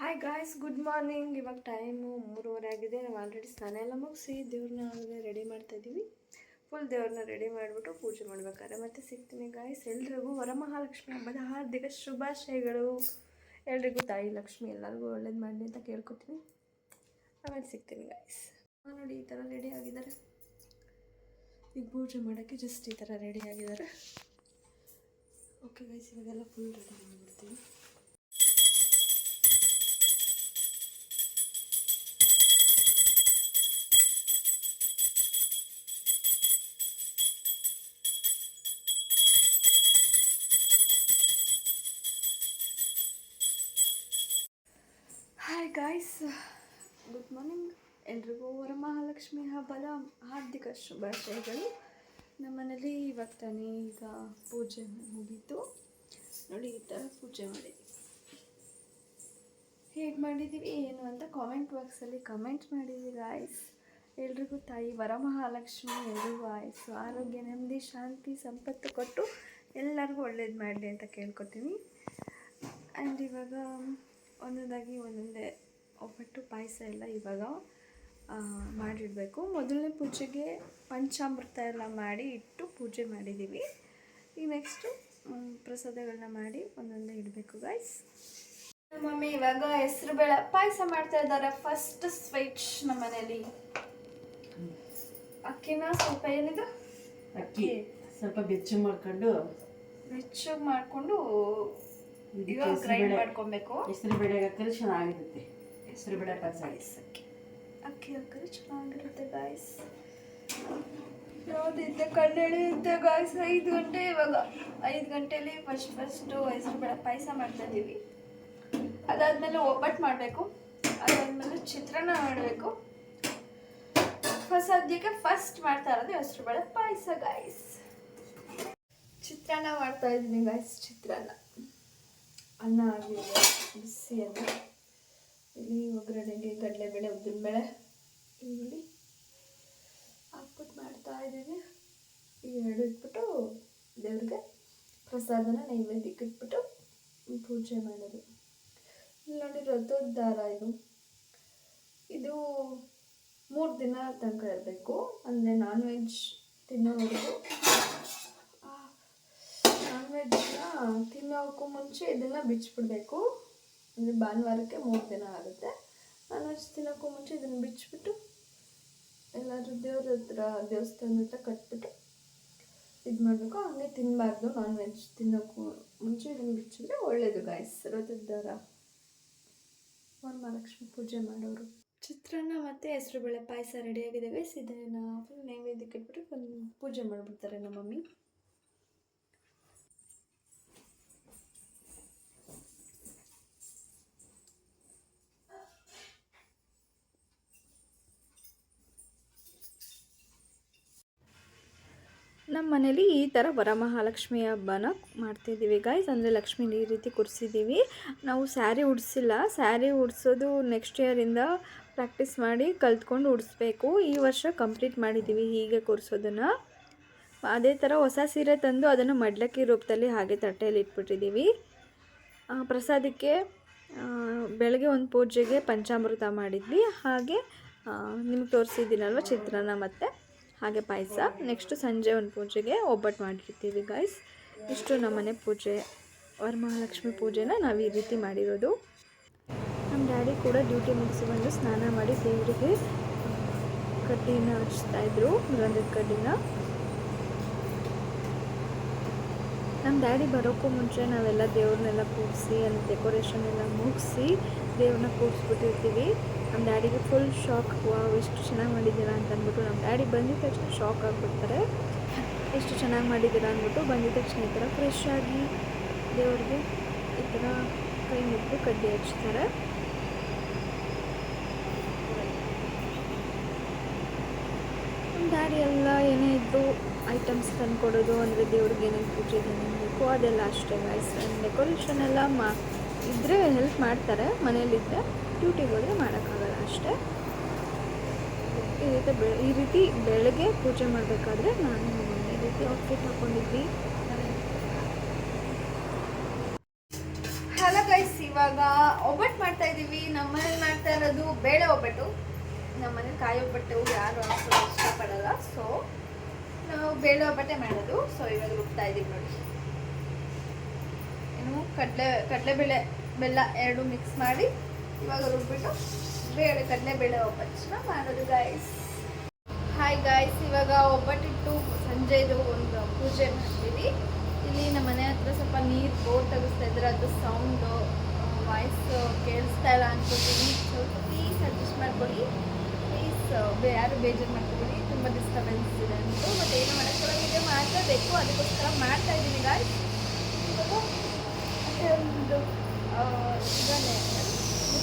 Hi guys good morning ಇವಾಗ time ಮೂರುವರೆ ಆಗಿದೆ. ನಾವು ಆಲ್ರೆಡಿ ಸ್ನಾನ ಎಲ್ಲ ಮುಗಿಸಿ ದೇವ್ರನ್ನ ರೆಡಿ ಮಾಡ್ತಾ ಇದ್ದೀವಿ. ಫುಲ್ ದೇವ್ರನ್ನ ರೆಡಿ ಮಾಡಿಬಿಟ್ಟು ಪೂಜೆ ಮಾಡ್ಬೇಕಾದ್ರೆ ಮತ್ತೆ ಸಿಗ್ತೀನಿ ಗಾಯ್ಸ್ ಎಲ್ರಿಗೂ ವರಮಹಾಲಕ್ಷ್ಮಿ ಹಬ್ಬದ ಹಾರ್ದಿಕ ಶುಭಾಶಯಗಳು. ಎಲ್ರಿಗೂ ತಾಯಿ ಲಕ್ಷ್ಮಿ ಎಲ್ಲರಿಗೂ ಒಳ್ಳೇದು ಮಾಡಲಿ ಅಂತ ಕೇಳ್ಕೊತೀನಿ. ಆಮೇಲೆ ಸಿಗ್ತೀನಿ ಗಾಯ್ಸ್ ನೋಡಿ ಈ ಥರ ರೆಡಿ ಆಗಿದ್ದಾರೆ. ಈಗ ಪೂಜೆ ಮಾಡೋಕ್ಕೆ ಜಸ್ಟ್ ಈ ಥರ ರೆಡಿ ಆಗಿದ್ದಾರೆ. ಓಕೆ ಗೈಸ್ ಇವಾಗೆಲ್ಲ ಫುಲ್ ರೆಡಿ ಮಾಡಿಬಿಡ್ತೀವಿ ಹಾಯ್ ಗಾಯ್ಸ್ ಗುಡ್ ಮಾರ್ನಿಂಗ್ ಎಲ್ರಿಗೂ ವರಮಹಾಲಕ್ಷ್ಮಿ ಹಬ್ಬದ ಹಾರ್ದಿಕ ಶುಭಾಶಯಗಳು ನಮ್ಮನೇಲಿ ಇವಾಗ ತಾನೇ ಈಗ ಪೂಜೆ ಮುಗೀತು. ನೋಡಿ, ಈ ಥರ ಪೂಜೆ ಮಾಡಿದ್ವಿ. ಹೇಗೆ ಮಾಡಿದ್ದೀವಿ ಏನು ಅಂತ ಕಾಮೆಂಟ್ ಬಾಕ್ಸಲ್ಲಿ ಕಮೆಂಟ್ ಮಾಡಿದ್ದೀವಿ ಗಾಯ್ಸ್ ಎಲ್ರಿಗೂ ತಾಯಿ ವರಮಹಾಲಕ್ಷ್ಮಿ, ಎಲ್ರಿಗೂ ಆಯಸ್ಸು, ಆರೋಗ್ಯ, ನೆಮ್ಮದಿ, ಶಾಂತಿ, ಸಂಪತ್ತು ಕೊಟ್ಟು ಎಲ್ಲರಿಗೂ ಒಳ್ಳೇದು ಮಾಡಲಿ ಅಂತ ಕೇಳ್ಕೊತೀನಿ. ಆ್ಯಂಡ್ ಇವಾಗ ಒಂದೊಂದಾಗಿ ಒಂದೊಂದೇ ಒಬ್ಬಟ್ಟು ಪಾಯಸ ಎಲ್ಲ ಇವಾಗ ಮಾಡಿಡಬೇಕು ಮೊದಲನೇ ಪೂಜೆಗೆ ಪಂಚಾಮೃತ ಎಲ್ಲ ಮಾಡಿ ಇಟ್ಟು ಪೂಜೆ ಮಾಡಿದ್ದೀವಿ. ಈಗ ನೆಕ್ಸ್ಟು ಪ್ರಸಾದಗಳನ್ನ ಮಾಡಿ ಒಂದೊಂದೇ ಇಡಬೇಕು ಗಾಯ್ಸ್ ಮಮ್ಮಿ ಇವಾಗ ಹೆಸರು ಬೇಳೆ ಪಾಯಸ ಮಾಡ್ತಾ ಇದ್ದಾರೆ. ಫಸ್ಟ್ ಸ್ವೀಟ್ ನಮ್ಮ ಮನೇಲಿ. ಅಕ್ಕಿನ ಸ್ವಲ್ಪ ಏನಿದು? ಅಕ್ಕಿ. ಸ್ವಲ್ಪ ಬೆಚ್ಚು ಮಾಡ್ಕೊಂಡು ಬೆಚ್ಚಗೆ ಮಾಡಿಕೊಂಡು ಗ್ರೈಂಡ್ ಮಾಡ್ಕೊಬೇಕು. ಹೆಸರು ಬೇಳೆ ಹಾಕಿದ್ರೆ ಚೆನ್ನಾಗಿರುತ್ತೆ. ಹೆಸರು ಬೇಳೆ ಪಾಯಸ. ಅಕ್ಕಿ ಹಾಕಿದ್ರೆ ಚೆನ್ನಾಗಿರುತ್ತೆ ಗಾಯ್ಸ್ ಯಾವುದಿದ್ದೆ ಕಣ್ಣೆಳೆಯುತ್ತೆ ಗಾಯ್ಸ್ ಐದು ಗಂಟೆ ಇವಾಗ. ಐದು ಗಂಟೆಯಲ್ಲಿ ಫಸ್ಟ್ ಫಸ್ಟು ಹೆಸರು ಬೇಡ ಪಾಯಸ ಮಾಡ್ತಾ ಇದ್ದೀವಿ ಅದಾದಮೇಲೆ ಒಬ್ಬಟ್ಟು ಮಾಡಬೇಕು. ಅದಾದಮೇಲೆ ಚಿತ್ರಾನ್ನ ಮಾಡಬೇಕು. ಸದ್ಯಕ್ಕೆ ಫಸ್ಟ್ ಮಾಡ್ತಾ ಇರೋದು ಹೆಸರು ಬೇಳೆ ಪಾಯಸ ಗಾಯ್ಸ್ ಚಿತ್ರಾನ್ನ ಮಾಡ್ತಾ ಇದ್ದೀನಿ ಗಾಯ್ಸ್ ಚಿತ್ರಾನ್ನ. ಅನ್ನ ಆಗಿದೆ ಬಿಸಿ ಅನ್ನ. ಇಲ್ಲಿ ಒಗ್ಗರಣೆಗೆ ಕಡಲೆಬೇಳೆ, ಉದ್ದಿನಬೇಳೆ. ಈರುಳ್ಳಿ ಹಾಕ್ಬಿಟ್ಟು ಮಾಡ್ತಾ ಇದ್ದೀವಿ ಈ ಎರಡು ಇಟ್ಬಿಟ್ಟು ದೇವ್ರಿಗೆ ಪ್ರಸಾದನ ನೈವೇದ್ಯಕ್ಕೆ ಇಟ್ಬಿಟ್ಟು ಪೂಜೆ ಮಾಡೋದು. ಇಲ್ಲಿ ನೋಡಿ ರಥದ ದಾರ ಇದು ಇದು ಮೂರು ದಿನ ತನಕ ಇರಬೇಕು. ಅಂದರೆ ನಾನ್ ವೆಜ್ ತಿನ್ನೋವರೆಗೂ ನಾನ್ ವೆಜ್ನ ತಿನ್ನೋಕ್ಕೂ ಮುಂಚೆ ಇದನ್ನು ಬಿಚ್ಚಿಬಿಡಬೇಕು ಅಂದರೆ ಭಾನುವಾರಕ್ಕೆ ಮೂರು ದಿನ ಆಗುತ್ತೆ. ನಾನ್ ವೆಜ್ ತಿನ್ನೋಕ್ಕೂ ಮುಂಚೆ ಇದನ್ನು ಬಿಚ್ಚಿಬಿಟ್ಟು ಎಲ್ಲಾದ್ರೂ ದೇವ್ರ ಹತ್ರ ದೇವಸ್ಥಾನ ಹತ್ರ ಕಟ್ಬಿಟ್ಟು ಇದು ಮಾಡಬೇಕು. ಹಂಗೆ ತಿನ್ನಬಾರ್ದು ನಾನ್ ವೆಜ್ ತಿನ್ನೋಕ್ಕೂ ಮುಂಚೆ ಇದನ್ನು ಬಿಚ್ಚಿದ್ರೆ ಒಳ್ಳೇದು ಗಾಯ್ಸ್ ರಥದ ದಾರ ವರಮಹಾಲಕ್ಷ್ಮಿ ಪೂಜೆ ಮಾಡೋರು. ಚಿತ್ರಾನ್ನ ಮತ್ತು ಹೆಸರುಬೇಳೆ ಪಾಯಸ ರೆಡಿಯಾಗಿದೆ ಗೈಸ್ ಇದನ್ನು ಫುಲ್ ನೈವೇದ್ಯಕ್ಕೆ ಇಟ್ಬಿಟ್ಟು ಪೂಜೆ ಮಾಡಿಬಿಡ್ತಾರೆ ನಮ್ಮ ಮಮ್ಮಿ. ನಮ್ಮ ಮನೇಲಿ ಈ ಥರ ವರಮಹಾಲಕ್ಷ್ಮಿ ಹಬ್ಬನ ಮಾಡ್ತಿದ್ದೀವಿ ಗಾಯ್ಸ್ ಅಂದರೆ ಲಕ್ಷ್ಮಿನ ಈ ರೀತಿ ಕೂರಿಸಿದ್ದೀವಿ. ನಾವು ಸ್ಯಾರಿ ಉಡಿಸಿಲ್ಲ. ಸ್ಯಾರಿ ಉಡಿಸೋದು ನೆಕ್ಸ್ಟ್ ಇಯರಿಂದ ಪ್ರಾಕ್ಟೀಸ್ ಮಾಡಿ ಕಲ್ತ್ಕೊಂಡು ಉಡಿಸ್ಬೇಕು. ಈ ವರ್ಷ ಕಂಪ್ಲೀಟ್ ಮಾಡಿದ್ದೀವಿ ಹೀಗೆ ಕೂರಿಸೋದನ್ನು. ಅದೇ ಥರ ಹೊಸ ಸೀರೆ ತಂದು ಅದನ್ನು ಮಡ್ಲಕ್ಕಿ ರೂಪದಲ್ಲಿ ಹಾಗೆ ತಟ್ಟೆಯಲ್ಲಿ ಇಟ್ಬಿಟ್ಟಿದ್ದೀವಿ. ಪ್ರಸಾದಕ್ಕೆ ಬೆಳಗ್ಗೆ ಒಂದು ಪೂಜೆಗೆ ಪಂಚಾಮೃತ ಮಾಡಿದ್ವಿ. ಹಾಗೆ ನಿಮ್ಗೆ ತೋರಿಸಿದ್ದೀನಲ್ವ ಚಿತ್ರಾನ್ನ ಮತ್ತು? ಹಾಗೆ ಪಾಯಸ. ನೆಕ್ಸ್ಟು ಸಂಜೆ ಒಂದು ಪೂಜೆಗೆ ಒಬ್ಬಟ್ಟು ಮಾಡಿರ್ತೀವಿ ಗಾಯ್ಸ್ ಇಷ್ಟು ನಮ್ಮನೆ ಪೂಜೆ. ವರಮಹಾಲಕ್ಷ್ಮಿ ಪೂಜೆನ ನಾವು ಈ ರೀತಿ ಮಾಡಿರೋದು. ನಮ್ಮ ಡ್ಯಾಡಿ ಕೂಡ ಡ್ಯೂಟಿ ಮುಗಿಸಿ ಬಂದು ಸ್ನಾನ ಮಾಡಿ ದೇವರಿಗೆ ಕಡ್ಡಿನ ಹಚ್ತಾಯಿದ್ರು ಗಂಧದ ಕಡ್ಡಿನ. ನಮ್ಮ ಡ್ಯಾಡಿ ಬರೋಕ್ಕೂ ಮುಂಚೆ ನಾವೆಲ್ಲ ದೇವ್ರನ್ನೆಲ್ಲ ಕೂರಿಸಿ ಅಲ್ಲಿ ಡೆಕೋರೇಷನ್ ಎಲ್ಲ ಮುಗಿಸಿ ದೇವ್ರನ್ನ ಕೂರಿಸ್ಬಿಟ್ಟಿರ್ತೀವಿ ನಮ್ಮ ಡ್ಯಾಡಿಗೆ ಫುಲ್ ಶಾಕ್ ವಾವ್ ಎಷ್ಟು ಚೆನ್ನಾಗಿ ಮಾಡಿದ್ದೀರಾ? ಅಂತ ಅಂದ್ಬಿಟ್ಟು ನಮ್ಮ ಡ್ಯಾಡಿ ಬಂದಿದ ತಕ್ಷಣ ಶಾಕ್ ಆಗಿಬಿಡ್ತಾರೆ. ಎಷ್ಟು ಚೆನ್ನಾಗಿ ಮಾಡಿದ್ದೀರಾ? ಅಂದ್ಬಿಟ್ಟು ಬಂದಿದ ತಕ್ಷಣ ಈ ಥರ ಫ್ರೆಶ್ ಆಗಿ ದೇವ್ರಿಗೆ ಈ ಥರ ಕೈ ಮುಟ್ಟು ಕಡ್ಡಿ ಹಚ್ತಾರೆ. ನಮ್ಮ ಡ್ಯಾಡಿ ಎಲ್ಲ ಏನೇ ಇದ್ದು ಐಟಮ್ಸ್ ತಂದುಕೊಡೋದು, ಅಂದರೆ ದೇವ್ರಿಗೆ ಏನೇನು ಪೂಜೆ ಏನೇನು ಬೇಕು ಅದೆಲ್ಲ ಅಷ್ಟೇ ಗೈಸ್ ಡೆಕೋರೇಷನ್ ಎಲ್ಲ ಮಾ ಇದ್ದರೆ ಹೆಲ್ಪ್ ಮಾಡ್ತಾರೆ ಮನೇಲಿದ್ದರೆ ಡ್ಯೂಟಿಗೆ ಹೋದರೆ ಮಾಡೋಕ್ಕಾಗಲ್ಲ ಅಷ್ಟೇ. ಈ ರೀತಿ ಬೆ ಈ ರೀತಿ ಬೆಳಗ್ಗೆ ಪೂಜೆ ಮಾಡಬೇಕಾದ್ರೆ ನಾನು ಈ ರೀತಿ ಔಟ್ಫಿಟ್ ಹಾಕ್ಕೊಂಡಿದ್ವಿ ಹಲೋ ಗೈಸ್ ಇವಾಗ ಒಬ್ಬಟ್ಟು ಮಾಡ್ತಾ ಇದ್ದೀವಿ. ನಮ್ಮನೇಲಿ ಮಾಡ್ತಾ ಇರೋದು ಬೇಳೆ ಒಬ್ಬಟ್ಟು. ನಮ್ಮನೇಲಿ ಕಾಯಿ ಒಬ್ಬಟ್ಟು ಯಾರು ಅಷ್ಟು ಇಷ್ಟಪಡಲ್ಲ. ಸೊ ನಾವು ಬೇಳೆ ಒಬ್ಬಟ್ಟೆ ಮಾಡೋದು. ಸೊ ಇವಾಗ ರುಬ್ತಾ ಇದ್ದೀವಿ ನೋಡಿ. ಏನು ಕಡಲೆ ಕಡಲೆಬೇಳೆ ಬೆಲ್ಲ ಎರಡು ಮಿಕ್ಸ್ ಮಾಡಿ ಇವಾಗ ರುಬ್ಬಿಟ್ಟು ಬೇಳೆ ಕಡಲೆಬೇಳೆ ಒಬ್ಬಟ್ಟನ್ನ ಮಾಡೋದು ಗಾಯ್ಸ್ ಹಾಯ್ ಗಾಯ್ಸ್ ಇವಾಗ ಒಬ್ಬಟ್ಟಿಟ್ಟು ಸಂಜೆದು ಒಂದು ಪೂಜೆ ಮಾಡ್ತೀವಿ. ಇಲ್ಲಿ ನಮ್ಮ ಮನೆ ಹತ್ರ ಸ್ವಲ್ಪ ನೀರು ಬೋರ್ ತೆಗಿಸ್ತಾ ಇದ್ರೆ ಅದು ಸೌಂಡು ವಾಯ್ಸ್ ಕೇಳಿಸ್ತಾ ಇಲ್ಲ ಅನ್ಕೋತೀನಿ. ಪ್ಲೀಸ್ ಅಡ್ಜಸ್ಟ್ ಮಾಡ್ಕೊಳ್ಳಿ. ಪ್ಲೀಸ್ ಯಾರು ಬೇಜಾರು ಮಾಡ್ಕೊಬೇಡಿ. ತುಂಬ ಡಿಸ್ಟರ್ಬೆನ್ಸ್ ಇದೆ ಅಂತು ಮತ್ತು ಏನು ಮಾಡೋಕ್ಕಲ್ಲ ವಿಡಿಯೋ ಮಾಡಲೇಬೇಕು ಅದಕ್ಕೋಸ್ಕರ ಮಾಡ್ತಾ ಇದ್ದೀನಿ ಗಾಯ್ಸ್ ಇವಾಗ ಒಂದು ಇದನ್ನೇ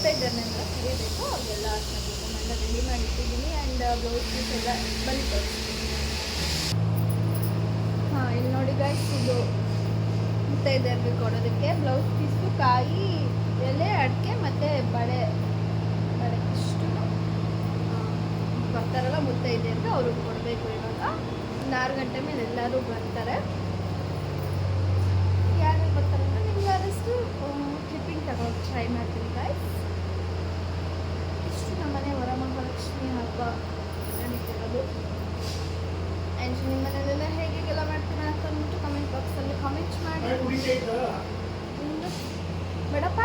ಅಂತ ಕರಿಬೇಕು ಅವೆಲ್ಲ ಹಾಕ್ಬೇಕು ರೆಡಿ ಮಾಡಿ ಇಟ್ಟಿದ್ದೀನಿ ಆ್ಯಂಡ್ ಬ್ಲೌಸ್ ಪೀಸ್ ಎಲ್ಲ ಬಲಿ ಹಾಂ, ಇಲ್ಲಿ ನೋಡಿ ಗೈಸ್ ಇದು ಮುತ್ತೈದೆ ಕೊಡೋದಕ್ಕೆ. ಬ್ಲೌಸ್ ಪೀಸು ಕಾಯಿ, ಎಲೆ, ಅಡಿಕೆ ಮತ್ತು ಬಳೆ ಬಳೆ ಇಷ್ಟು ಬರ್ತಾರಲ್ಲ ಅಂತ ಅವ್ರಿಗೆ ಕೊಡಬೇಕು ಇವಾಗ. ಒಂದು ಆರು ಗಂಟೆ ಮೇಲೆ ಎಲ್ಲರೂ ಬರ್ತಾರೆ. ಯಾರು ಬರ್ತಾರೆ ಅಂದರೆ ನಿಮ್ಗೆ ಆದಷ್ಟು ತಗೊಳಕ್ಕೆ ಟ್ರೈ ಮಾಡ್ತೀನಿ ಗಾಯ್ಸ್ ಇಷ್ಟು ನಮ್ಮನೆ ವರಮಹಾಲಕ್ಷ್ಮಿ ಹಬ್ಬ. ನಡೀತಿರೋದು ಆ್ಯಂಡ್ ನಿಮ್ಮ ಮನೆಯಲ್ಲೆಲ್ಲ ಹೇಗೆಲ್ಲ ಮಾಡ್ತೀರಾ ಅಂತ ಅಂದ್ಬಿಟ್ಟು ಕಮೆಂಟ್ ಬಾಕ್ಸಲ್ಲಿ ಕಮೆಂಟ್ ಮಾಡಿ. ಬೇಡಪ್ಪ.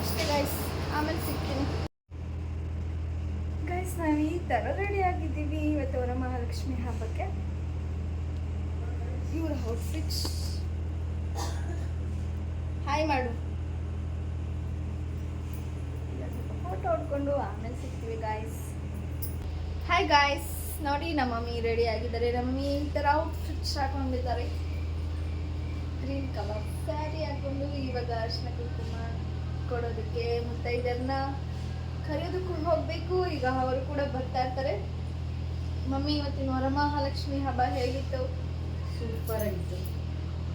ಅಷ್ಟೇ ಗೈಸ್ ಆಮೇಲೆ ಸಿಗ್ತೀನಿ. ಗೈಸ್ ನಾವು ಈ ಥರ ರೆಡಿ ಆಗಿದ್ದೀವಿ ಇವತ್ತು ವರಮಹಾಲಕ್ಷ್ಮಿ ಹಬ್ಬಕ್ಕೆ. ಇವ್ರ ಔಟ್ಫಿಟ್ಸ್ ಹಾಯ್ ಮಾಡು. ಫೋಟೋ ಹೊಡ್ಕೊಂಡು ಆಮೇಲೆ ಸಿಗ್ತೀವಿ ಗಾಯ್ಸ್ ಹಾಯ್ ಗಾಯ್ಸ್ ನೋಡಿ ನಮ್ಮ ಮಮ್ಮಿ ರೆಡಿ ಆಗಿದ್ದಾರೆ. ನಮ್ಮಿ ಮಮ್ಮಿ ಈ ಥರ ಔಟ್ಫಿಟ್ಸ್ ಹಾಕೊಂಡಿದ್ದಾರೆ. ಗ್ರೀನ್ ಕಲರ್ ಸ್ಯಾರಿ ಹಾಕೊಂಡು ಇವಾಗ ಅರ್ಶಿನ ಕುಂಕುಮ ಕೊಡೋದಕ್ಕೆ ಮುತ್ತೈದರನ್ನ ಕರೆಯೋದಕ್ಕೂ ಹೋಗಬೇಕು. ಈಗ ಅವರು ಕೂಡ ಬರ್ತಾ ಇರ್ತಾರೆ. ಮಮ್ಮಿ ಇವತ್ತಿನ ವರಮಹಾಲಕ್ಷ್ಮಿ ಹಬ್ಬ ಹೇಗಿತ್ತು? ಸೂಪರ್ ಆಗಿತ್ತು.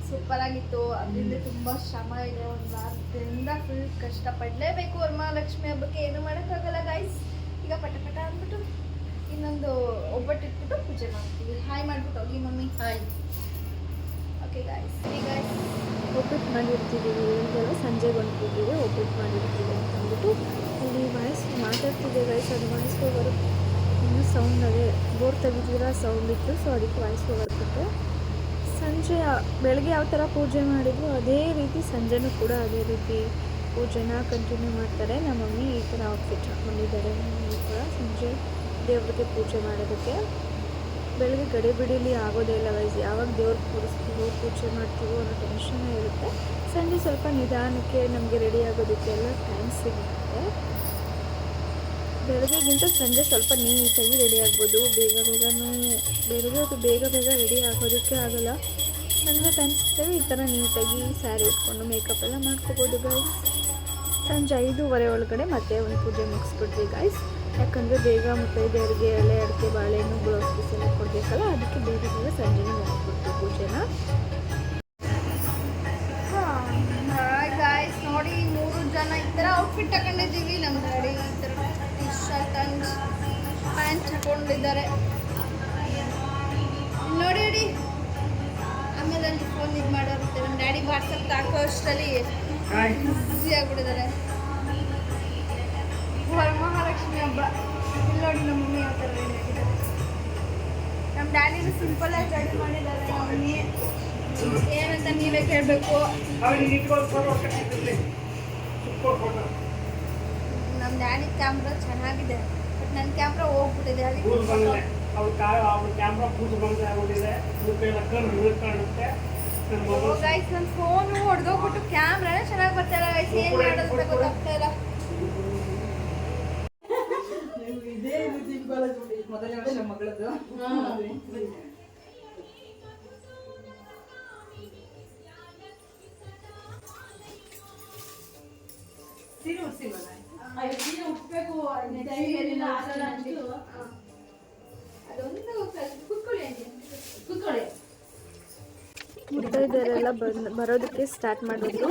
ಸೂಪರ್ ಆಗಿತ್ತು. ಅದರಿಂದ ತುಂಬ ಶ್ರಮ ಇದೆ. ಒಂದು ವಾರದಿಂದ ಫುಲ್ ಕಷ್ಟಪಡಲೇಬೇಕು ವರಮಹಾಲಕ್ಷ್ಮಿ ಹಬ್ಬಕ್ಕೆ. ಏನು ಮಾಡೋಕ್ಕಾಗಲ್ಲ ಗಾಯ್ಸ್ ಈಗ ಪಟ ಪಟ ಅಂದ್ಬಿಟ್ಟು ಇನ್ನೊಂದು ಒಬ್ಬಟ್ಟು ಇಟ್ಬಿಟ್ಟು ಪೂಜೆ ಮಾಡ್ತೀವಿ. ಹಾಯ್ ಮಾಡ್ಬಿಟ್ಟು ಹೋಗಿ ಮಮ್ಮಿ. ಹಾಯ್ ಓಕೆ ಗಾಯ್ಸ್ ಈ ಗಾಯ್ಸ್ ಒಬ್ಬಟ್ಟು ಮಾಡಿರ್ತಿದ್ದೀವಿ ಹೇಳಿದೆಲ್ಲ ಸಂಜೆ ಹೊಂಟಿದ್ದೀವಿ ಒಬ್ಬಟ್ಟು ಮಾಡಿರ್ತೀವಿ ಅಂತ ಅಂದ್ಬಿಟ್ಟು ಇಲ್ಲಿ ವಾಯ್ಸ್ ಮಾತಾಡ್ತಿದ್ದೆ ಗಾಯ್ಸ್ ಅದು ವಾಯ್ಸ್ ಇನ್ನು ಇನ್ನೂ ಸೌಂಡ್ ಅದೇ. ಬೋರ್ ತೆಗಿತೀರ ಸೌಂಡ್ ಇತ್ತು. ಸೊ ಅದಕ್ಕೆ ವಾಯ್ಸ್ ಓವರ್ ಕೊಟ್ಟೆ ಸಂಜೆ, ಬೆಳಗ್ಗೆ ಯಾವ ಥರ ಪೂಜೆ ಮಾಡಿದ್ರು ಅದೇ ರೀತಿ ಸಂಜೆನೂ ಕೂಡ ಅದೇ ರೀತಿ ಪೂಜೆನ ಕಂಟಿನ್ಯೂ ಮಾಡ್ತಾರೆ. ನಮ್ಮ ಮಮ್ಮಿ ಈ ಥರ ಔಟ್ಫಿಟ್ ಹಾಕೊಂಡಿದ್ದಾರೆ. ಕೂಡ ಸಂಜೆ ದೇವ್ರಿಗೆ ಪೂಜೆ ಮಾಡೋದಕ್ಕೆ. ಬೆಳಗ್ಗೆ ಗಡಿ ಬಿಡೀಲಿ ಆಗೋದೇ ಇಲ್ಲ ವೈಸ್ ಯಾವಾಗ ದೇವ್ರಿಗೆ ಕೂರಿಸ್ತೀವೋ, ಪೂಜೆ ಮಾಡ್ತೀವೋ ಅನ್ನೋ ಟೆನ್ಷನ್ನೇ ಇರುತ್ತೆ. ಸಂಜೆ ಸ್ವಲ್ಪ ನಿಧಾನಕ್ಕೆ ನಮಗೆ ರೆಡಿ ಆಗೋದಕ್ಕೆಲ್ಲ ಟೈಮ್ ಸಿಗುತ್ತೆ. ಬೆಳಗ್ಗೆಗಿಂತ ಸಂಜೆ ಸ್ವಲ್ಪ ನೀಟಾಗಿ ರೆಡಿ ಆಗ್ಬೋದು. ಬೇಗ ಬೇಗನೂ, ಬೆಳಗ್ಗೆ ಅದು ಬೇಗ ಬೇಗ ರೆಡಿ ಆಗೋದಕ್ಕೆ ಆಗೋಲ್ಲ. ಸಂಜೆ ಕಾಣಿಸ್ತೇವೆ ಈ ಥರ ನೀಟಾಗಿ ಸ್ಯಾರಿ ಉಟ್ಕೊಂಡು ಮೇಕಪ್ ಎಲ್ಲ ಮಾಡ್ಕೋಬೋದು ಗೈಸ್ ಸಂಜೆ ಐದೂವರೆ ಒಳಗಡೆ ಮತ್ತೆ ಒಂದು ಪೂಜೆ ಮುಗಿಸ್ಬಿಟ್ವಿ ಗಾಯ್ಸ್ ಯಾಕಂದರೆ ಬೇಗ ಮುತ್ತೈದೆಯರಿಗೆ ಎಲೆ, ಅಡಿಕೆ, ಬಾಳೆಹಣ್ಣು ಬ್ಲೌಸ್ ಪೀಸ್ ಎಲ್ಲ ಕೊಡಬೇಕಲ್ಲ, ಅದಕ್ಕೆ ಬೇಗ ಬೇಗ ಸಂಜೆನೇ ಮುಗಿಸ್ಬಿಟ್ವಿ ಪೂಜೆನ. ನೋಡಿ ಮೂರು ಜನ ಈ ಥರ ಔಟ್ಫಿಟ್ ತಗೊಂಡಿದ್ದೀವಿ. ನಮ್ಮ ಗಾಡಿ ಈ ಥರ ಟಿ ಶರ್ಟ್ ಅಂಡ್ ಪ್ಯಾಂಟ್ ಹಾಕೊಂಡಿದ್ದಾರೆ ನೋಡಿ ನೋಡಿ. ಆಮೇಲೆ ಅಲ್ಲಿ ಫೋನ್ ಇದು ಮಾಡೋರುತ್ತೆ ನಮ್ಮ ಡ್ಯಾಡಿ ವಾಟ್ಸಪ್ ಹಾಕೋ ಅಷ್ಟರಲ್ಲಿ ಬ್ಯುಸಿ ಆಗ್ಬಿಟ್ಟಿದ್ದಾರೆ. ಮಹಾಲಕ್ಷ್ಮಿ ಹಬ್ಬ. ಇಲ್ಲಿ ನೋಡಿ ನಮ್ಮ ಮಮ್ಮಿ ಯಾವ ಥರ ನಮ್ಮ ಡ್ಯಾಡಿನೂ ಸಿಂಪಲಾಗಿ ರೆಡಿ ಮಾಡಿದ್ದಾರೆ ನಮ್ಮ ಮಮ್ಮಿ. ಏನಂತ ನೀವೇ ಕೇಳಬೇಕು. ನಮ್ಮ ಡ್ಯಾಡಿ ಕ್ಯಾಮ್ರಾ ಚೆನ್ನಾಗಿದೆ. ಬಟ್ ನನ್ನ ಕ್ಯಾಮ್ರಾ ಹೋಗ್ಬಿಟ್ಟಿದೆ. ಅದಕ್ಕೆ ಕ್ಯಾಮ್ರಾ ಕೂತು ಬಂದ ಆಗೋದಿದೆ ಮುಖ ಎಲ್ಲ ಕಣ್ಣು ಕಾಣುತ್ತೆ. ಗೈಸ್ ನನ್ನ ಫೋನು ಹೊಡೆದೋಗ್ಬಿಟ್ಟು ಕ್ಯಾಮ್ರಾನೇ ಚೆನ್ನಾಗಿ ಬರ್ತಾ ಇಲ್ಲ ಗೈಸ್ ಏನು ಮಾಡೋದು ಅಂತ ಗೊತ್ತಾಗ್ತಾ ಇಲ್ಲ. ಇದೇ ಮೊದಲನೇ ವರ್ಷ ಮಗಳದ್ದು. ಮುತ್ತೈದೆಯರೆಲ್ಲ ಬಂದ್ ಬರೋದಕ್ಕೆ ಸ್ಟಾರ್ಟ್ ಮಾಡಿದ್ರು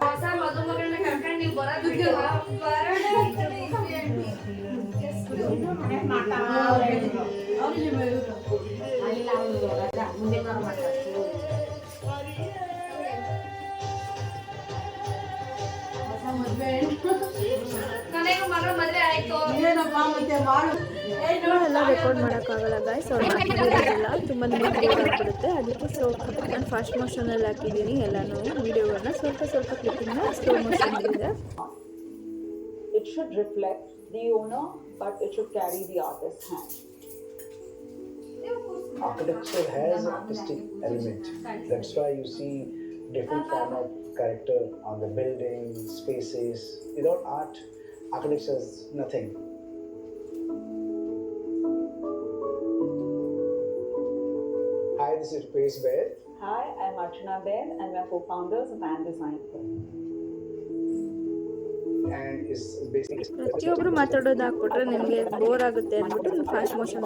ಹೊಸ ಮದುಮಗಳನ್ನ ಕರ್ಕೊಂಡು ಮಗ ಮದುವೆ ಏನಪ್ಪ ಎಲ್ಲ ರೆಕಾರ್ಡ್ ಮಾಡಕ ಆಗಲ್ಲ ಗಾಯ್ಸ್ ಅದಲ್ಲ ತುಂಬಾನೇ ಮೆಟೀಕ್ ಆಗಿರುತ್ತೆ ಅದಕ್ಕೆ ಸ್ವಲ್ಪ ಫಾಸ್ಟ್ ಮೋಶನ್ ಅಲ್ಲಿ ಹಾಕಿಬಿಡಿನಿ ಎಲ್ಲಾನು ವಿಡಿಯೋವನ್ನ ಸ್ವಲ್ಪ ಸ್ವಲ್ಪ clip ಮಾಡ್ಬಿಡ್ರೆ it should reflect the owner but it should carry the artist a product should has artistic element that's why you see different formats character on the building, spaces. Without art, architecture is nothing. Hi, this is Rupesh Bair. Hi, I'm Archana Bain and we're co-founders of Van Design Firm. And it's basically ಪ್ರತಿಯೊಬ್ಬರು ಮಾತಾಡೋದು ಹಾಕ್ಬಿಟ್ರೆ ನಿಮಗೆ bore ಆಗುತ್ತೆ ಅಂದ್ಬಿಟ್ಟು fast motion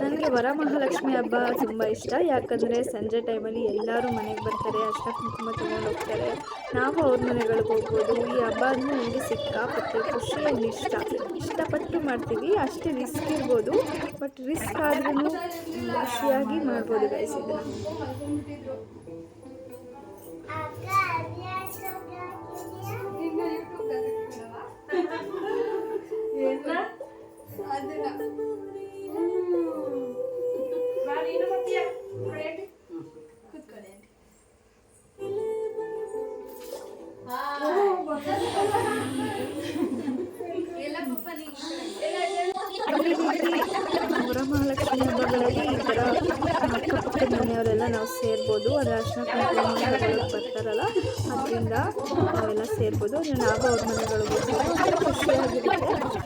ನನಗೆ ವರಮಹಾಲಕ್ಷ್ಮಿ ಹಬ್ಬ ತುಂಬ ಇಷ್ಟ. ಯಾಕಂದರೆ ಸಂಜೆ ಟೈಮಲ್ಲಿ ಎಲ್ಲರೂ ಮನೆಗೆ ಬರ್ತಾರೆ ಅಷ್ಟ ಕುಂಕುಮ ತಗೊಂಡು ಹೋಗ್ತಾರೆ. ನಾವು ಅವ್ರ ಮನೆಗಳಿಗೆ ಹೋಗ್ಬೋದು. ಈ ಹಬ್ಬ ಅಂದರೆ ನನಗೆ ಸಿಕ್ಕಾಪಟ್ಟೆ ಖುಷಿಯಾಗಿ ಇಷ್ಟ. ಇಷ್ಟಪಟ್ಟು ಮಾಡ್ತೀವಿ. ಅಷ್ಟೇ ರಿಸ್ಕ್ ಇರ್ಬೋದು. ಬಟ್ ರಿಸ್ಕ್ ಆದ್ರೂ ಖುಷಿಯಾಗಿ ಮಾಡ್ಬೋದು ಗೈಸ್ ಇದನ್ನು.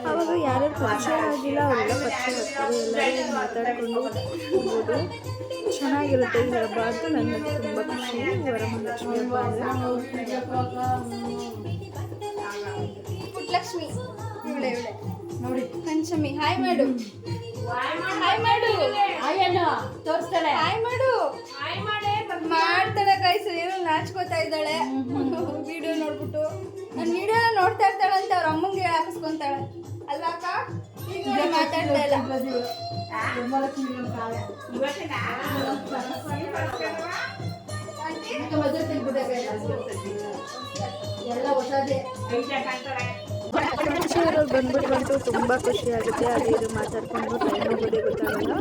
ಆವಾಗ ಯಾರ್ಯಾರು ಪರಿಚಯ ಆಗಿಲ್ಲ ಅವರೆಲ್ಲ ಪರಿಚಯ ಆಗ್ತಾರೆ ಎಲ್ಲರೂ ಮಾತಾಡಿಕೊಂಡು ಹೋಗ್ಬೋದು. ಚೆನ್ನಾಗಿರುತ್ತೆ ಈ ಹಬ್ಬ ಅಂತ ನನಗೆ ತುಂಬ ಖುಷಿ. ವರಮಹಾಲಕ್ಷ್ಮಿ ಹಬ್ಬ ಅಂದರೆ ಪುಟ್ಲಕ್ಷ್ಮಿ. ಇವಳೆ ಇವಳೆ ನೋಡಿ. ಪಂಚಮಿ. ಹಾಯ್ ಮಾಡು ಹಾಯ್ ಮಾಡು ತೋರಿಸ್ತಾಳೆ. ಹಾಯ್ ಮಾಡು ಮಾಡ್ತಾಳೆ ಕೈಸ ಏನೋ ನಾಚ್ಕೋತಾ ಇದ್ದಾಳೆ. ವಿಡಿಯೋ ನೋಡ್ಬಿಟ್ಟು. ನನ್ನ ವಿಡಿಯೋ ನೋಡ್ತಾ ಇರ್ತಾಳಂತ ಅವ್ರ ಅಮ್ಮಂಗೆ ಹಾಕಿಸ್ಕೊಂತಾಳೆ ಅಲ್ವಾ ಅಕ್ಕ ಈಗ ನೋಡಿ ಮಾತಾಡ್ತಾ ಇಲ್ಲ ಎಲ್ಲ ಹೊಸದೇ ಪರಿಚಯವ್ರು ಬಂದ್ಬಿಟ್ಟು ತುಂಬ ಖುಷಿ ಆಗುತ್ತೆ. ಅದು ಇದು ಮಾತಾಡ್ಕೊಂಡು ಟೈಮ್ ಹೋಗೋದೇ ಗೊತ್ತಾಗಲ್ಲ.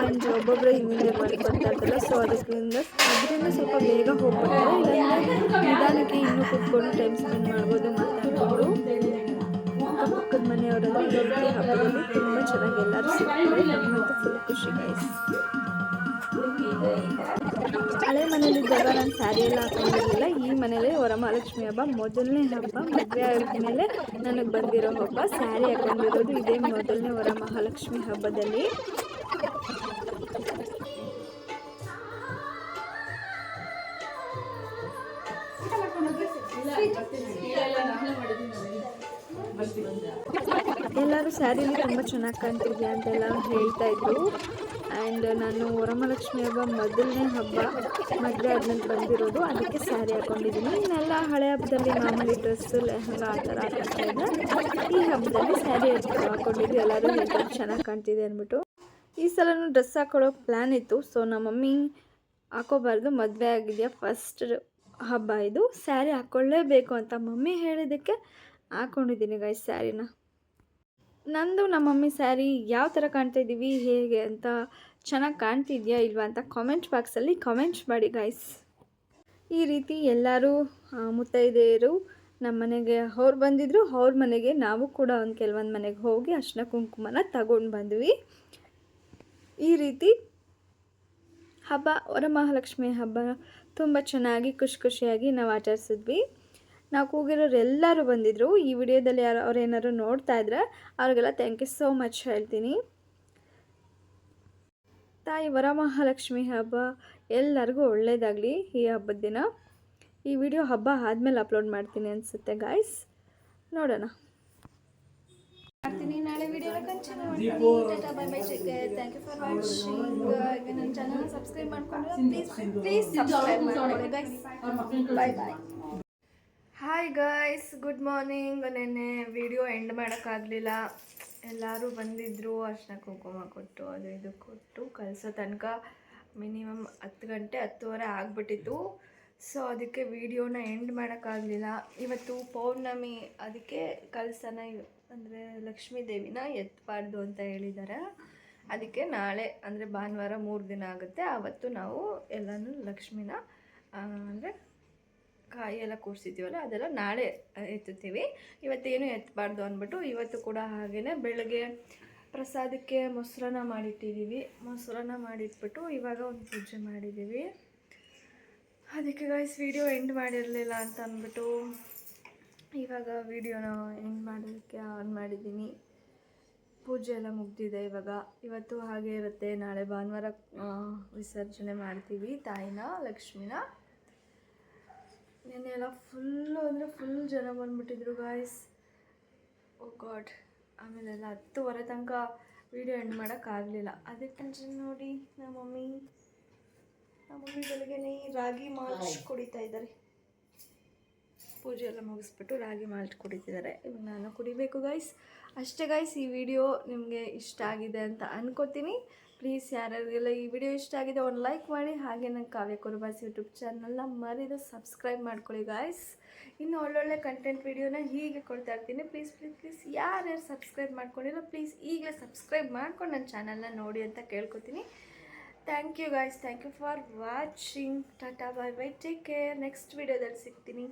ಆ್ಯಂಡ್ ಒಬ್ಬೊಬ್ಬರು ಹಿಂದೆ ಬರ್ತಾ ಇರ್ತಲ್ಲ ಸೊ ಅದಕ್ಕಿಂದ ಅದರಿಂದ ಸ್ವಲ್ಪ ಬೇಗ ಹೋಗ್ಬಿಡ್ತಾರೆ. ಇಲ್ಲಾಂದರೆ ನಿಧಾನಕ್ಕೆ ಇನ್ನೂ ಕೂತ್ಕೊಂಡು ಟೈಮ್ ಸ್ಪೆಂಡ್ ಮಾಡ್ಬೋದು ಮಾತಾಡ್ಕೊಂಡು. ಪಕ್ಕದ ಮನೆಯವರೆಲ್ಲ ಈ ಹಬ್ಬದಲ್ಲಿ ತುಂಬ ಚೆನ್ನಾಗಿ ಎಲ್ಲರೂ ಸಿಗ್ತಾರೆ ನಮ್ಮಂತೂ ಫುಲ್ ಖುಷಿ ಗೈಸ್ ಹಳೆ ಮನೇಲಿದ್ದಾಗ ನಾನು ಸ್ಯಾರಿ ಎಲ್ಲ ಹಾಕೊಂಡಿರಲಿಲ್ಲ. ಈ ಮನೇಲಿ ವರಮಹಾಲಕ್ಷ್ಮಿ ಹಬ್ಬ ಮೊದಲನೇ ಹಬ್ಬ, ಮದುವೆ ಆದಮೇಲೆ ನನಗೆ ಬಂದಿರೋ ಹಬ್ಬ. ಸ್ಯಾರಿ ಹಾಕೊಂಡಿರೋದು ಇದೇ ಮೊದಲನೇ ವರಮಹಾಲಕ್ಷ್ಮಿ ಹಬ್ಬದಲ್ಲಿ. ಎಲ್ಲರೂ ಸ್ಯಾರಿಲಿ ತುಂಬ ಚೆನ್ನಾಗಿ ಕಾಣ್ತಿದ್ಯಾ ಅಂತೆಲ್ಲ ಹೇಳ್ತಾ ಇದ್ರು. ಆ್ಯಂಡ್ ನಾನು ವರಮಹಾಲಕ್ಷ್ಮಿ ಹಬ್ಬ ಮೊದಲನೇ ಹಬ್ಬ ಮದುವೆ ಆದ್ಮೇಲೆ ಬಂದಿರೋದು. ಅದಕ್ಕೆ ಸ್ಯಾರಿ ಹಾಕೊಂಡಿದ್ದೀನಿ. ಇನ್ನೆಲ್ಲ ಹಳೆ ಹಬ್ಬದಲ್ಲಿ ಮಾಮೂಲಿ ಡ್ರೆಸ್ಸು ಲೆಹಂಗ ಆ ಥರ ಹಾಕ್ತಾಯಿದ್ದೆ ಈ ಹಬ್ಬದಲ್ಲಿ ಸ್ಯಾರಿ ಹಾಕ್ಕೊಂಡಿದ್ದು ಎಲ್ಲರೂ ಹೇಳ್ತಾರೆ ಚೆನ್ನಾಗಿ ಕಾಣ್ತಿದೆ ಅಂದ್ಬಿಟ್ಟು. ಈ ಸಲನೂ ಡ್ರೆಸ್ ಹಾಕೊಳ್ಳೋ ಪ್ಲ್ಯಾನ್ ಇತ್ತು. ಸೊ ನಮ್ಮ ಮಮ್ಮಿ ಹಾಕೋಬಾರ್ದು. ಮದುವೆ ಆಗಿದೆಯಾ? ಫಸ್ಟ್ ಹಬ್ಬ ಇದು. ಸ್ಯಾರಿ ಹಾಕ್ಕೊಳ್ಳೇಬೇಕು ಅಂತ ಮಮ್ಮಿ ಹೇಳಿದ್ದಕ್ಕೆ ಹಾಕ್ಕೊಂಡಿದ್ದೀನಿ ಗೈಸ್ ಸ್ಯಾರಿನ ನಂದು ನಮ್ಮ ಮಮ್ಮಿ ಸ್ಯಾರಿ ಯಾವ ಥರ ಕಾಣ್ತಾ ಇದ್ದೀವಿ, ಹೇಗೆ ಅಂತ ಚೆನ್ನಾಗಿ ಕಾಣ್ತಿದ್ಯಾ ಇಲ್ವಾ ಅಂತ ಕಾಮೆಂಟ್ ಬಾಕ್ಸಲ್ಲಿ ಕಾಮೆಂಟ್ ಮಾಡಿ ಗೈಸ್ ಈ ರೀತಿ ಎಲ್ಲರೂ ಮುತ್ತೈದೆಯರು ನಮ್ಮ ಮನೆಗೆ ಅವ್ರು ಬಂದಿದ್ರು, ಅವ್ರ ಮನೆಗೆ ನಾವು ಕೂಡ ಒಂದು ಕೆಲವೊಂದು ಮನೆಗೆ ಹೋಗಿ ಅರ್ಶಿನ ಕುಂಕುಮನ ತಗೊಂಡು ಬಂದ್ವಿ. ಈ ರೀತಿ ಹಬ್ಬ, ವರಮಹಾಲಕ್ಷ್ಮಿ ಹಬ್ಬ ತುಂಬ ಚೆನ್ನಾಗಿ, ಖುಷಿ ಖುಷಿಯಾಗಿ ನಾವು ಆಚರಿಸಿದ್ವಿ. ನಾವು ಕೂಗಿರೋರು ಎಲ್ಲರೂ ಬಂದಿದ್ದರು ಈ ವಿಡಿಯೋದಲ್ಲಿ ಯಾರು, ಅವ್ರು ಏನಾದ್ರು ನೋಡ್ತಾ ಇದ್ರೆ ಅವ್ರಿಗೆಲ್ಲ ಥ್ಯಾಂಕ್ ಯು ಸೋ ಮಚ್ ಹೇಳ್ತೀನಿ. ತಾಯಿ ವರಮಹಾಲಕ್ಷ್ಮಿ ಹಬ್ಬ ಎಲ್ಲರಿಗೂ ಒಳ್ಳೆಯದಾಗಲಿ ಈ ಹಬ್ಬದ ದಿನ. ಈ ವಿಡಿಯೋ ಹಬ್ಬ ಆದಮೇಲೆ ಅಪ್ಲೋಡ್ ಮಾಡ್ತೀನಿ ಅನಿಸುತ್ತೆ ಗಾಯ್ಸ್ ನೋಡೋಣ. ಮಾಡ್ತೀನಿ. ನಾಳೆ ವಿಡಿಯೋನ ಕಂಟಿನ್ಯೂ ಮಾಡ್ತೀನಿ. Tata bye bye take care thank you for watching ಈಗ ನನ್ನ ಸಬ್ಸ್ಕ್ರೈಬ್ ಮಾಡ್ಕೊಂಡು ಪ್ಲೀಸ್ ಪ್ಲೀಸ್ ಸಬ್ಸ್ಕ್ರೈಬ್ ಮಾಡ್ಕೊಳ್ಳಿ guys bye bye hi guys good morning ನೆನ್ನೆ ವಿಡಿಯೋ ಎಂಡ್ ಮಾಡೋಕ್ಕಾಗಲಿಲ್ಲ ಎಲ್ಲರೂ ಬಂದಿದ್ದರು ಅರ್ಶಿನ ಕುಂಕುಮ ಕೊಟ್ಟು, ಅದು ಇದು ಕೊಟ್ಟು ಕಳಿಸೋ ತನಕ ಮಿನಿಮಮ್ ಹತ್ತು ಗಂಟೆ, ಹತ್ತುವರೆ ಆಗಿಬಿಟ್ಟಿತ್ತು. ಸೊ ಅದಕ್ಕೆ ವಿಡಿಯೋನ ಎಂಡ್ ಮಾಡೋಕ್ಕಾಗಲಿಲ್ಲ. ಇವತ್ತು ಪೌರ್ಣಮಿ, ಅದಕ್ಕೆ ಕಳ್ಸನ ಅಂದರೆ ಲಕ್ಷ್ಮೀ ದೇವಿನ ಎತ್ತಬಾರ್ದು ಅಂತ ಹೇಳಿದ್ದಾರೆ ಅದಕ್ಕೆ ನಾಳೆ, ಅಂದರೆ ಭಾನುವಾರ ಮೂರು ದಿನ ಆಗುತ್ತೆ. ಆವತ್ತು ನಾವು ಎಲ್ಲನೂ ಲಕ್ಷ್ಮಿನ ಅಂದರೆ ಕಾಯಿ ಎಲ್ಲ ಕೂರಿಸಿದ್ದೀವಲ್ಲ, ಅದೆಲ್ಲ ನಾಳೆ ಎತ್ತುತ್ತೀವಿ. ಇವತ್ತೇನು ಎತ್ತಬಾರ್ದು ಅಂದ್ಬಿಟ್ಟು ಇವತ್ತು ಕೂಡ ಹಾಗೆಯೇ ಬೆಳಗ್ಗೆ ಪ್ರಸಾದಕ್ಕೆ ಮೊಸರನ್ನ ಮಾಡಿಟ್ಟಿದ್ದೀವಿ. ಮೊಸರನ್ನ ಮಾಡಿಟ್ಬಿಟ್ಟು ಇವಾಗ ಒಂದು ಪೂಜೆ ಮಾಡಿದ್ದೀವಿ. ಅದಕ್ಕೆ ಗೈಸ್ ವಿಡಿಯೋ ಎಂಡ್ ಮಾಡಿರಲಿಲ್ಲ ಅಂತ ಅಂದ್ಬಿಟ್ಟು ಇವಾಗ ವಿಡಿಯೋನ ಎಂಡ್ ಮಾಡೋದಕ್ಕೆ ಆನ್ ಮಾಡಿದ್ದೀನಿ. ಪೂಜೆ ಎಲ್ಲ ಮುಗ್ದಿದೆ ಇವಾಗ. ಇವತ್ತು ಹಾಗೆ ಇರುತ್ತೆ. ನಾಳೆ ಭಾನುವಾರ ವಿಸರ್ಜನೆ ಮಾಡ್ತೀವಿ ತಾಯಿನ, ಲಕ್ಷ್ಮಿನ. ನೆನ್ನೆ ಎಲ್ಲ ಫುಲ್ಲು ಅಂದರೆ ಫುಲ್ ಜನ ಬಂದ್ಬಿಟ್ಟಿದ್ರು ಗಾಯ್ಸ್ ಓ ಗಾಡ್ ಆಮೇಲೆಲ್ಲ ಹತ್ತುವರೆ ತನಕ ವೀಡಿಯೋ ಎಂಡ್ ಮಾಡೋಕ್ಕಾಗಲಿಲ್ಲ ಅದಕ್ಕೆ ಟೆನ್ಷನ್ ನೋಡಿ ನಮ್ಮ ಮಮ್ಮಿ ನಮ್ಮ ಮಮ್ಮಿ ಬೆಳಗ್ಗೆನೇ ರಾಗಿ ಮಾಲ್ಚ್ ಕುಡಿತಾ ಇದ್ದಾರೆ. ಪೂಜೆ ಎಲ್ಲ ಮುಗಿಸ್ಬಿಟ್ಟು ರಾಗಿ ಮಾಲ್ಟ್ ಕುಡಿತಿದ್ದಾರೆ. ಇವಾಗ ನಾನು ಕುಡಿಬೇಕು ಗಾಯ್ಸ್ ಅಷ್ಟೇ ಗಾಯ್ಸ್ ಈ ವಿಡಿಯೋ ನಿಮಗೆ ಇಷ್ಟ ಆಗಿದೆ ಅಂತ ಅನ್ಕೋತೀನಿ. ಪ್ಲೀಸ್ ಯಾರ್ಯಾರಿಗೆಲ್ಲ ಈ ವಿಡಿಯೋ ಇಷ್ಟ ಆಗಿದೆ ಒಂದು ಲೈಕ್ ಮಾಡಿ ಹಾಗೆ ನನ್ನ ಕಾವ್ಯ ಕುರುಬಾಸ್ ಯೂಟ್ಯೂಬ್ ಚಾನಲ್ನ ಮರಿದು ಸಬ್ಸ್ಕ್ರೈಬ್ ಮಾಡ್ಕೊಳ್ಳಿ ಗಾಯ್ಸ್ ಇನ್ನು ಒಳ್ಳೊಳ್ಳೆ ಕಂಟೆಂಟ್ ವಿಡಿಯೋನ ಹೀಗೆ ಕೊಡ್ತಾ ಇರ್ತೀನಿ. ಪ್ಲೀಸ್ ಪ್ಲೀಸ್ ಪ್ಲೀಸ್ ಯಾರ್ಯಾರು ಸಬ್ಸ್ಕ್ರೈಬ್ ಮಾಡ್ಕೊಂಡಿರೋ ಪ್ಲೀಸ್ ಈಗಲೇ ಸಬ್ಸ್ಕ್ರೈಬ್ ಮಾಡ್ಕೊಂಡು ನನ್ನ ಚಾನಲ್ನ ನೋಡಿ ಅಂತ ಕೇಳ್ಕೊತೀನಿ. Thank you guys thank you for watching Tata bye bye take care next ವಿಡಿಯೋದಲ್ಲಿ ಸಿಗ್ತೀನಿ.